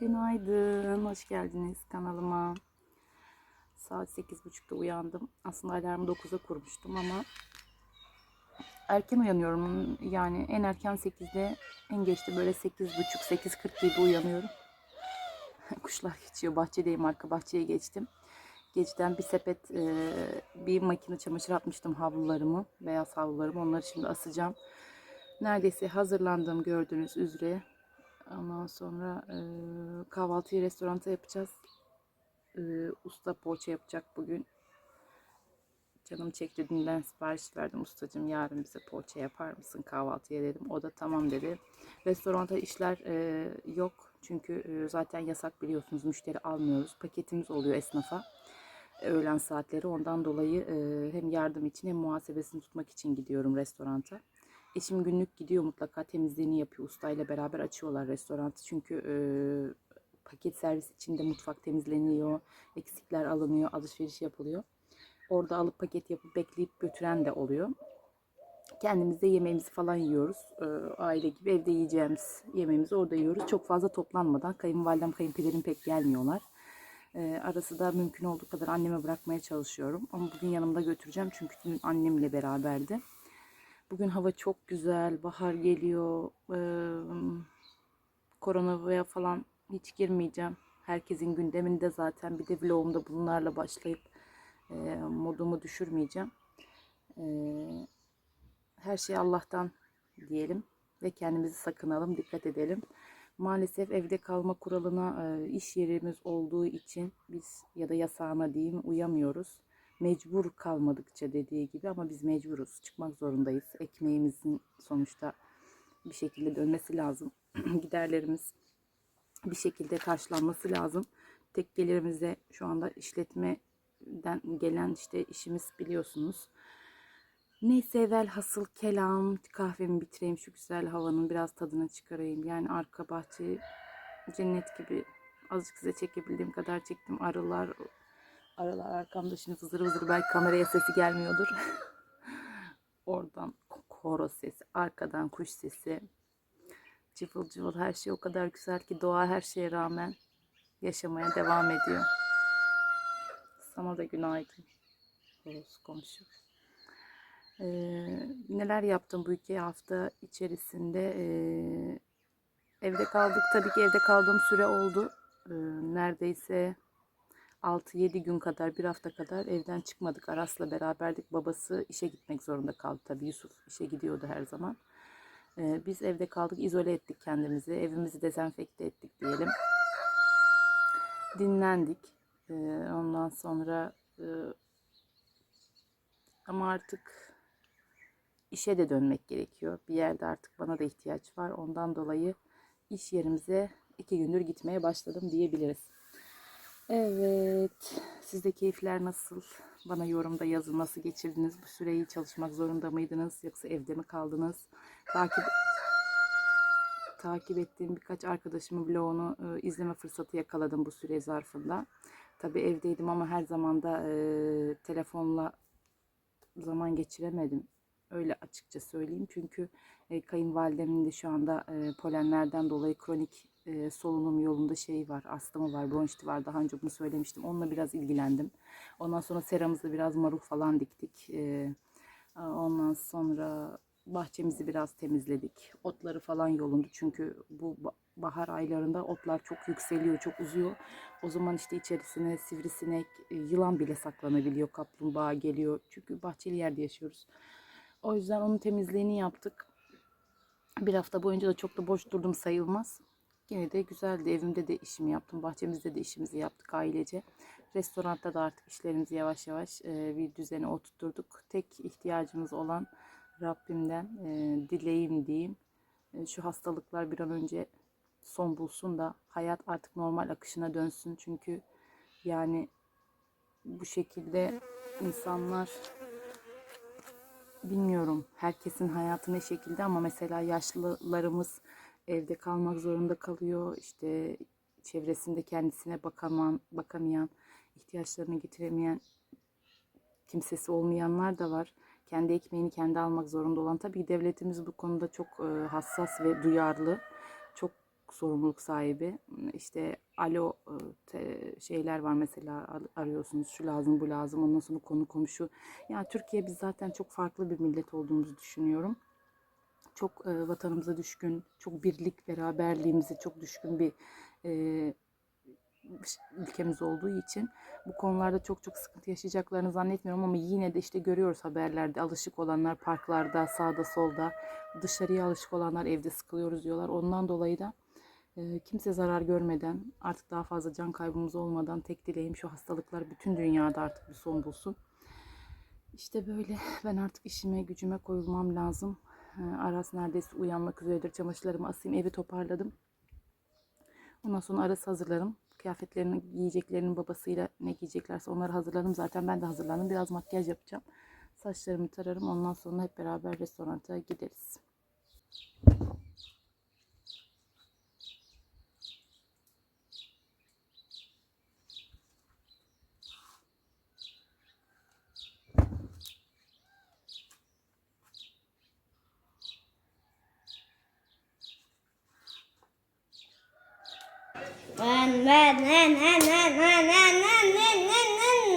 Günaydın, hoş geldiniz kanalıma. Saat 8.30'da uyandım. Aslında alarmı 9'a kurmuştum ama erken uyanıyorum. Yani en erken 8'de, en geçti böyle 8.30-8.40 gibi uyanıyorum. Kuşlar geçiyor, bahçedeyim, arka bahçeye geçtim. Geceden bir sepet, e, bir makine çamaşır atmıştım havlularımı, beyaz havlularımı. Onları şimdi asacağım. Neredeyse hazırlandım gördüğünüz üzere. Ondan sonra e, kahvaltıyı restoranta yapacağız. E, usta poğaça yapacak bugün. Canım çekti dünden sipariş verdim ustacığım yarın bize poğaça yapar mısın kahvaltıya dedim. O da tamam dedi. Restoranta işler e, yok çünkü e, zaten yasak biliyorsunuz müşteri almıyoruz. Paketimiz oluyor esnafa öğlen saatleri ondan dolayı e, hem yardım için hem muhasebesini tutmak için gidiyorum restoranta. Eşim günlük gidiyor mutlaka temizliğini yapıyor. Ustayla beraber açıyorlar restoranı. Çünkü e, paket servis içinde mutfak temizleniyor. Eksikler alınıyor. Alışveriş yapılıyor. Orada alıp paket yapıp bekleyip götüren de oluyor. Kendimiz de yemeğimizi falan yiyoruz. E, aile gibi evde yiyeceğimiz yemeğimizi orada yiyoruz. Çok fazla toplanmadan. Kayınvalidem, kayınpederim pek gelmiyorlar. E, arası da mümkün olduğu kadar anneme bırakmaya çalışıyorum. Ama bugün yanımda götüreceğim çünkü dün annemle beraberdi. Bugün hava çok güzel, bahar geliyor. Ee, koronaya falan hiç girmeyeceğim. Herkesin gündeminde zaten bir de vlogumda bunlarla başlayıp modumu düşürmeyeceğim. Her şey Allah'tan diyelim ve kendimizi sakınalım, dikkat edelim. Maalesef evde kalma kuralına iş yerimiz olduğu için biz ya da yasağına diyeyim uyamıyoruz mecbur kalmadıkça dediği gibi ama biz mecburuz. Çıkmak zorundayız. Ekmeğimizin sonuçta bir şekilde dönmesi lazım. Giderlerimiz bir şekilde karşılanması lazım. Tek gelirimize şu anda işletmeden gelen işte işimiz biliyorsunuz. Neyse evvel hasıl kelam kahvemi bitireyim şu güzel havanın biraz tadını çıkarayım. Yani arka bahçe cennet gibi azıcık size çekebildiğim kadar çektim. Arılar Aralar arkamda şimdi vızır vızır belki kameraya sesi gelmiyordur. Oradan koro sesi, arkadan kuş sesi. Cıvıl cıvıl her şey o kadar güzel ki doğa her şeye rağmen yaşamaya devam ediyor. Sana da günaydın. Horoz komşu. Ee, neler yaptım bu iki hafta içerisinde? Ee, evde kaldık. Tabii ki evde kaldığım süre oldu. Ee, neredeyse 6-7 gün kadar, bir hafta kadar evden çıkmadık. Aras'la beraberdik. Babası işe gitmek zorunda kaldı. Tabii Yusuf işe gidiyordu her zaman. Ee, biz evde kaldık, izole ettik kendimizi. Evimizi dezenfekte ettik diyelim. Dinlendik. Ee, ondan sonra e, ama artık işe de dönmek gerekiyor. Bir yerde artık bana da ihtiyaç var. Ondan dolayı iş yerimize iki gündür gitmeye başladım diyebiliriz. Evet. Sizde keyifler nasıl? Bana yorumda yazın. Nasıl geçirdiniz bu süreyi? Çalışmak zorunda mıydınız? Yoksa evde mi kaldınız? Takip takip ettiğim birkaç arkadaşımın vlogunu e, izleme fırsatı yakaladım bu süre zarfında. Tabi evdeydim ama her zaman da e, telefonla zaman geçiremedim. Öyle açıkça söyleyeyim. Çünkü e, kayınvalidemin de şu anda e, polenlerden dolayı kronik e, solunum yolunda şey var, astımı var, bronşiti var. Daha önce bunu söylemiştim. Onunla biraz ilgilendim. Ondan sonra seramızda biraz marul falan diktik. E, ondan sonra bahçemizi biraz temizledik. Otları falan yolundu. Çünkü bu bahar aylarında otlar çok yükseliyor, çok uzuyor. O zaman işte içerisine sivrisinek, yılan bile saklanabiliyor. Kaplumbağa geliyor. Çünkü bahçeli yerde yaşıyoruz. O yüzden onun temizliğini yaptık. Bir hafta boyunca da çok da boş durdum sayılmaz. Yine de güzeldi. Evimde de işimi yaptım. Bahçemizde de işimizi yaptık ailece. Restoranda da artık işlerimizi yavaş yavaş e, bir düzene oturtturduk. Tek ihtiyacımız olan Rabbimden e, dileğim diyeyim. E, şu hastalıklar bir an önce son bulsun da hayat artık normal akışına dönsün. Çünkü yani bu şekilde insanlar bilmiyorum herkesin hayatı ne şekilde ama mesela yaşlılarımız evde kalmak zorunda kalıyor. İşte çevresinde kendisine bakaman, bakamayan, ihtiyaçlarını getiremeyen kimsesi olmayanlar da var. Kendi ekmeğini kendi almak zorunda olan. Tabii devletimiz bu konuda çok e, hassas ve duyarlı. Çok sorumluluk sahibi. İşte alo e, şeyler var mesela ar- arıyorsunuz şu lazım bu lazım ondan sonra konu komşu. Yani Türkiye biz zaten çok farklı bir millet olduğumuzu düşünüyorum. Çok e, vatanımıza düşkün, çok birlik beraberliğimize çok düşkün bir e, ülkemiz olduğu için bu konularda çok çok sıkıntı yaşayacaklarını zannetmiyorum ama yine de işte görüyoruz haberlerde alışık olanlar parklarda sağda solda dışarıya alışık olanlar evde sıkılıyoruz diyorlar. Ondan dolayı da e, kimse zarar görmeden artık daha fazla can kaybımız olmadan tek dileğim şu hastalıklar bütün dünyada artık bir son bulsun. İşte böyle ben artık işime gücüme koyulmam lazım. E, Aras neredeyse uyanmak üzeredir. Çamaşırlarımı asayım evi toparladım. Ondan sonra arası hazırlarım. Kıyafetlerini, giyeceklerinin babasıyla ne giyeceklerse onları hazırladım. Zaten ben de hazırlandım. Biraz makyaj yapacağım. Saçlarımı tararım. Ondan sonra hep beraber restoranta gideriz.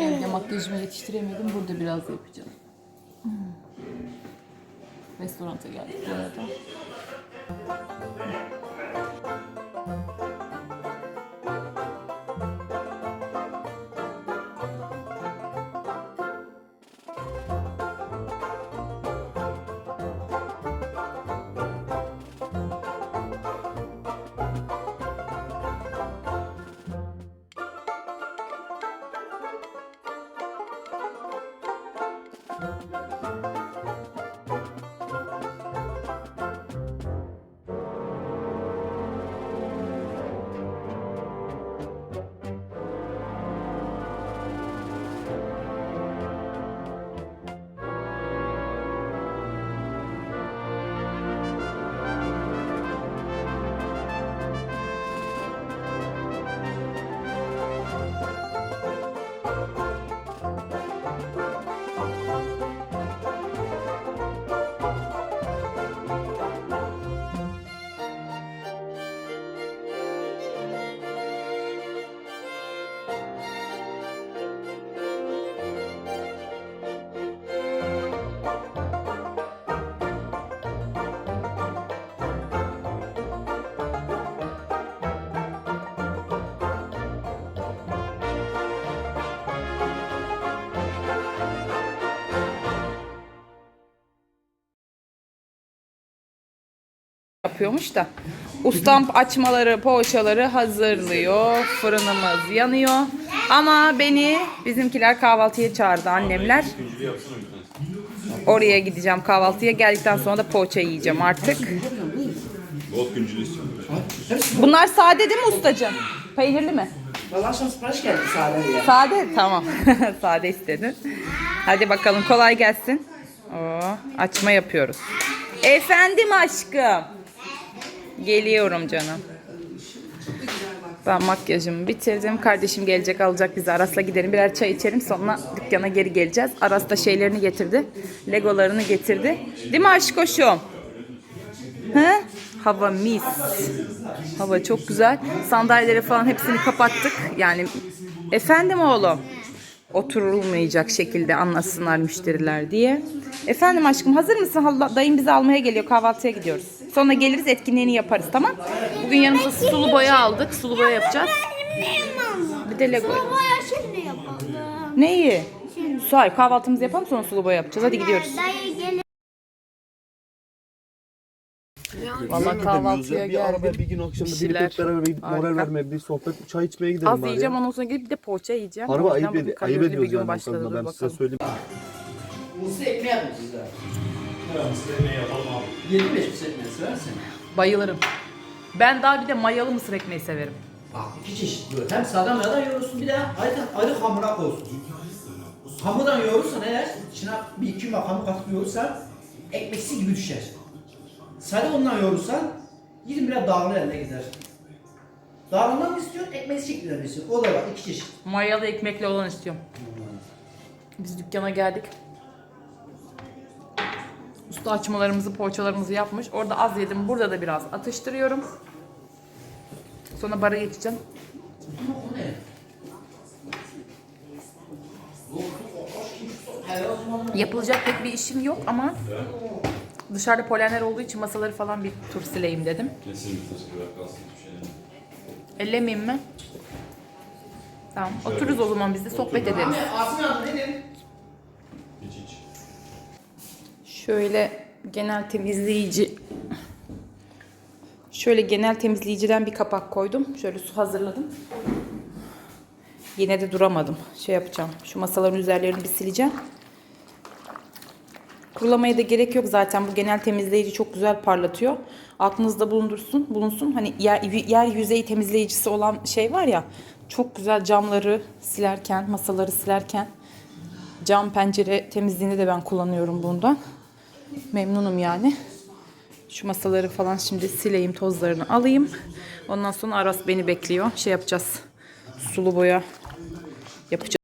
Evde makyajımı yetiştiremedim. Burada biraz yapacağım. Restoranta geldik bu arada. Yapıyormuş da. Ustam açmaları, poğaçaları hazırlıyor. Fırınımız yanıyor. Ama beni bizimkiler kahvaltıya çağırdı annemler. Oraya gideceğim kahvaltıya. Geldikten sonra da poğaça yiyeceğim artık. Bol güncül istiyorum. Bunlar sade değil mi ustacığım? Peynirli mi? Valla akşam sipariş geldi sade diye. Sade tamam. Sade istedin. Hadi bakalım kolay gelsin. Oo, açma yapıyoruz. Efendim aşkım. Geliyorum canım. Ben makyajımı bitirdim. Kardeşim gelecek alacak bizi. Aras'la gidelim birer çay içelim. Sonra dükkana geri geleceğiz. Aras da şeylerini getirdi. Legolarını getirdi. Değil mi aşkoşum? Hı? Hava mis. Hava çok güzel. Sandalyeleri falan hepsini kapattık. Yani efendim oğlum. Oturulmayacak şekilde anlasınlar müşteriler diye. Efendim aşkım hazır mısın? Dayım bizi almaya geliyor. Kahvaltıya gidiyoruz. Sonra geliriz etkinliğini yaparız tamam? Bugün yanımıza sulu boya aldık. Sulu boya yapacağız. Bir de Lego. Boya şimdi yapalım. Neyi? Suay kahvaltımızı yapalım sonra sulu boya yapacağız. Hadi gidiyoruz. Dayı gelin. Vallahi kahvaltıya bir arabaya geldik. bir gün akşam Bir bir şeyler. hep beraber bir moral Harika. vermeye, bir sohbet, çay içmeye gidelim Az bari yiyeceğim ondan sonra gidip bir de poğaça yiyeceğim. Harbi O yüzden ayıp, bugün ayıp kalorili bir ediyoruz gün yani başladı. başladı, Dur ben size bakalım. söyleyeyim. Mısır ekmeği yapın size. Yedi beş mısır ekmeği seversin. Bayılırım. Ben daha bir de mayalı mısır ekmeği severim. Bak iki çeşit böyle. Hem sade mayadan yoğurursun bir de ayrı, ayrı hamura koyuyorsun. Hamurdan yoğurursan eğer içine bir iki yumak hamur katıp yoğurursan ekmeksi gibi düşer. Sade ondan yoğurursan yedim biraz dağılır eline gider. Dağılmak mı istiyorsun, ekmeksi şeklinde mi istiyorsun? O da var, iki çeşit. Mayalı ekmekli olan istiyorum. Biz dükkana geldik. Usta açmalarımızı, poğaçalarımızı yapmış. Orada az yedim. Burada da biraz atıştırıyorum. Sonra bara geçeceğim. Yapılacak pek bir işim yok ama dışarıda polenler olduğu için masaları falan bir tur sileyim dedim. Kesin bir teşekkürler kalsın. Şey. Ellemeyeyim mi? Tamam. Otururuz o zaman biz de sohbet ederiz. Nedir? Hiç hiç. Şöyle genel temizleyici Şöyle genel temizleyiciden bir kapak koydum. Şöyle su hazırladım. Yine de duramadım. Şey yapacağım. Şu masaların üzerlerini bir sileceğim. Kurulamaya da gerek yok zaten. Bu genel temizleyici çok güzel parlatıyor. Aklınızda bulundursun, bulunsun. Hani yer, yer yüzeyi temizleyicisi olan şey var ya. Çok güzel camları silerken, masaları silerken cam pencere temizliğini de ben kullanıyorum bundan. Memnunum yani. Şu masaları falan şimdi sileyim, tozlarını alayım. Ondan sonra Aras beni bekliyor. Şey yapacağız. Sulu boya yapacağız.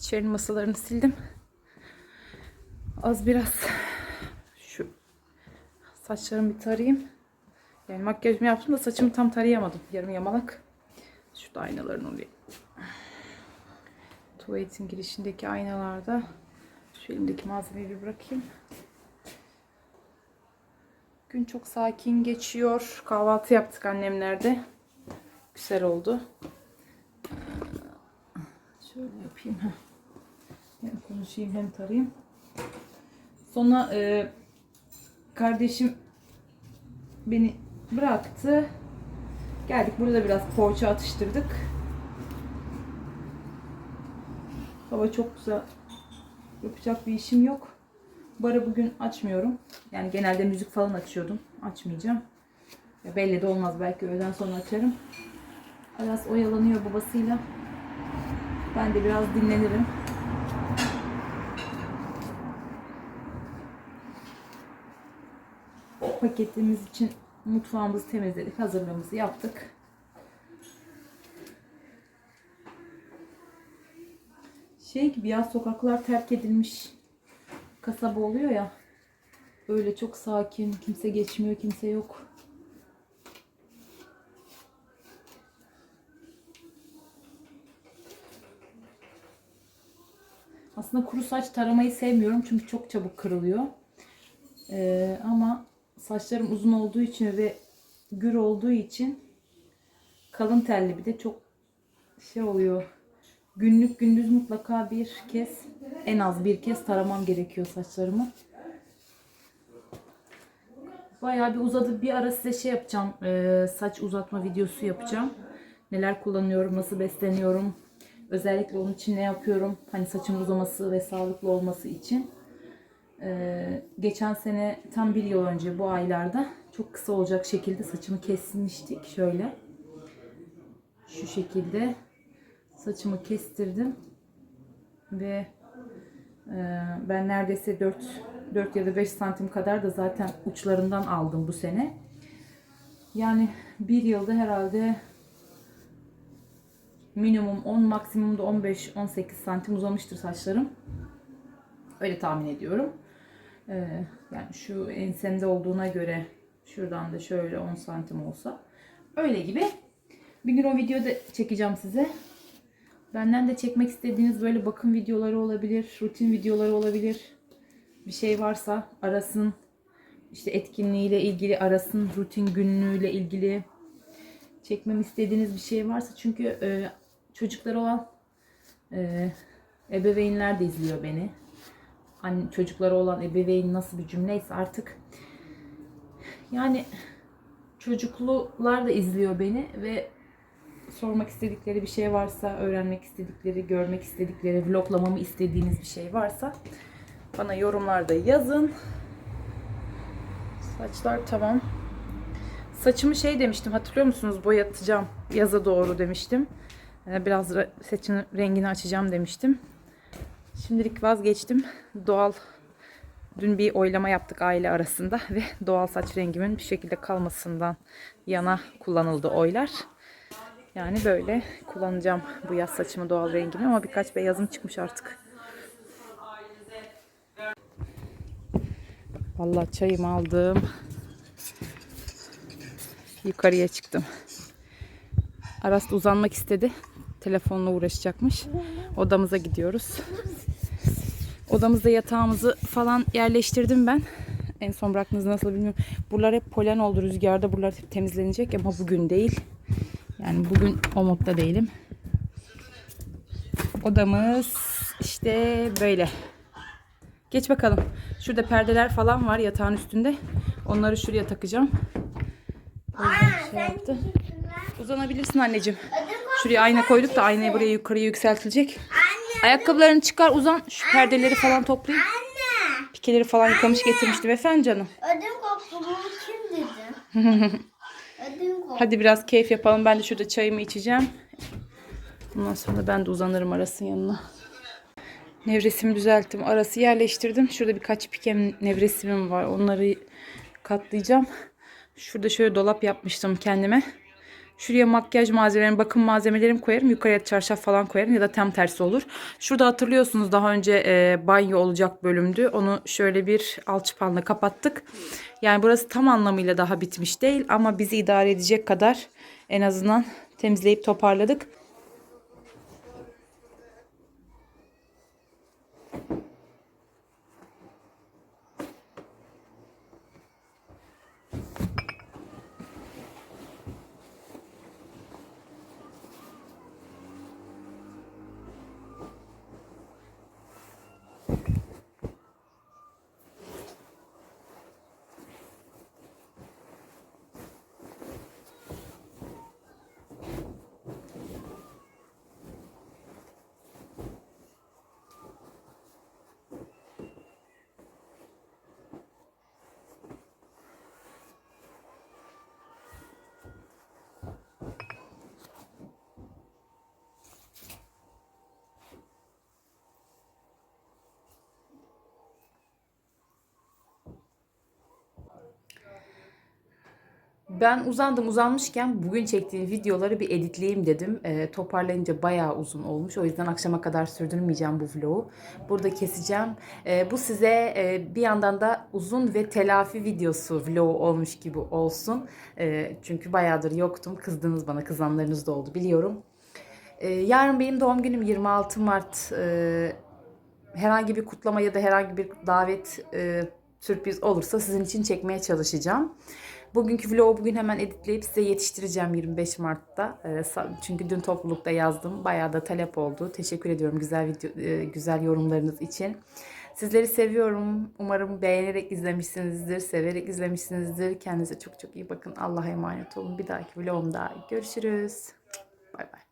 İçerinin masalarını sildim. Az biraz şu saçlarımı bir tarayayım. Yani makyajımı yaptım da saçımı tam tarayamadım. Yarım yamalak. Şurada aynaların oluyor. Tuvaletin girişindeki aynalarda şu elimdeki malzemeyi bir bırakayım. Gün çok sakin geçiyor. Kahvaltı yaptık annemlerde. Güzel oldu. Şöyle yapayım. Hem konuşayım hem tarayayım. Sonra e, kardeşim beni bıraktı. Geldik burada biraz poğaça atıştırdık. Hava çok güzel. Yapacak bir işim yok. Barı bugün açmıyorum. Yani genelde müzik falan açıyordum. Açmayacağım. Ya belli de olmaz. Belki öğleden sonra açarım. Aras oyalanıyor babasıyla. Ben de biraz dinlenirim. Paketimiz için mutfağımızı temizledik. Hazırlığımızı yaptık. Şey gibi ya sokaklar terk edilmiş kasaba oluyor ya. Öyle çok sakin. Kimse geçmiyor, kimse yok. Aslında kuru saç taramayı sevmiyorum çünkü çok çabuk kırılıyor. Ee, ama saçlarım uzun olduğu için ve gür olduğu için kalın telli bir de çok şey oluyor. Günlük gündüz mutlaka bir kez en az bir kez taramam gerekiyor saçlarımı. Bayağı bir uzadı. Bir ara size şey yapacağım. e, saç uzatma videosu yapacağım. Neler kullanıyorum, nasıl besleniyorum. Özellikle onun için ne yapıyorum. Hani saçım uzaması ve sağlıklı olması için. E, geçen sene tam bir yıl önce bu aylarda çok kısa olacak şekilde saçımı kesmiştik. Şöyle. Şu şekilde saçımı kestirdim. Ve ee, Ben neredeyse 4, 4 ya da 5 santim kadar da zaten uçlarından aldım bu sene. Yani bir yılda herhalde minimum 10 maksimum da 15-18 santim uzamıştır saçlarım. Öyle tahmin ediyorum. Ee, yani şu ensemde olduğuna göre şuradan da şöyle 10 santim olsa. Öyle gibi. Bir gün o videoda çekeceğim size. Benden de çekmek istediğiniz böyle bakım videoları olabilir, rutin videoları olabilir. Bir şey varsa arasın. işte etkinliğiyle ilgili arasın, rutin günlüğüyle ilgili çekmem istediğiniz bir şey varsa çünkü e, çocukları olan e, ebeveynler de izliyor beni. Hani çocukları olan ebeveyn nasıl bir cümleyse artık yani çocuklular da izliyor beni ve sormak istedikleri bir şey varsa, öğrenmek istedikleri, görmek istedikleri, vloglamamı istediğiniz bir şey varsa bana yorumlarda yazın. Saçlar tamam. Saçımı şey demiştim hatırlıyor musunuz? Boyatacağım. Yaza doğru demiştim. Ee, Biraz saçın rengini açacağım demiştim. Şimdilik vazgeçtim. Doğal Dün bir oylama yaptık aile arasında ve doğal saç rengimin bir şekilde kalmasından yana kullanıldı oylar. Yani böyle kullanacağım bu yaz saçımı doğal rengini ama birkaç beyazım çıkmış artık. Vallahi çayımı aldım. Yukarıya çıktım. Aras uzanmak istedi. Telefonla uğraşacakmış. Odamıza gidiyoruz. Odamızda yatağımızı falan yerleştirdim ben. En son bıraktığınız nasıl bilmiyorum. Buralar hep polen oldu rüzgarda. Buralar hep temizlenecek ama bugün değil. Yani bugün o modda değilim. Odamız işte böyle. Geç bakalım. Şurada perdeler falan var yatağın üstünde. Onları şuraya takacağım. O yüzden şey yaptı. Uzanabilirsin anneciğim. Şuraya ayna koyduk da aynayı buraya yukarıya yükseltilecek. Ayakkabılarını çıkar uzan. Şu perdeleri falan toplayayım. Pikeleri falan yıkamış getirmiştim. Efendim canım. Ödüm koptu. Bunu kim dedi? Ödüm koptu. Hadi biraz keyif yapalım. Ben de şurada çayımı içeceğim. Ondan sonra ben de uzanırım Aras'ın yanına. Nevresimi düzelttim. Aras'ı yerleştirdim. Şurada birkaç pikem nevresimim var. Onları katlayacağım. Şurada şöyle dolap yapmıştım kendime. Şuraya makyaj malzemelerim, bakım malzemelerim koyarım. Yukarıya çarşaf falan koyarım ya da tam tersi olur. Şurada hatırlıyorsunuz daha önce e, banyo olacak bölümdü. Onu şöyle bir alçıpanla kapattık. Yani burası tam anlamıyla daha bitmiş değil ama bizi idare edecek kadar en azından temizleyip toparladık. Ben uzandım uzanmışken bugün çektiğim videoları bir editleyeyim dedim. Ee, toparlayınca bayağı uzun olmuş. O yüzden akşama kadar sürdürmeyeceğim bu vlogu. Burada keseceğim. Ee, bu size e, bir yandan da uzun ve telafi videosu vlogu olmuş gibi olsun. Ee, çünkü bayağıdır yoktum. Kızdınız bana kızanlarınız da oldu biliyorum. Ee, yarın benim doğum günüm 26 Mart. Ee, herhangi bir kutlama ya da herhangi bir davet e, sürpriz olursa sizin için çekmeye çalışacağım. Bugünkü vlogu bugün hemen editleyip size yetiştireceğim 25 Mart'ta. Ee, çünkü dün toplulukta yazdım. Bayağı da talep oldu. Teşekkür ediyorum güzel video, e, güzel yorumlarınız için. Sizleri seviyorum. Umarım beğenerek izlemişsinizdir, severek izlemişsinizdir. Kendinize çok çok iyi bakın. Allah'a emanet olun. Bir dahaki vlogumda görüşürüz. Bay bay.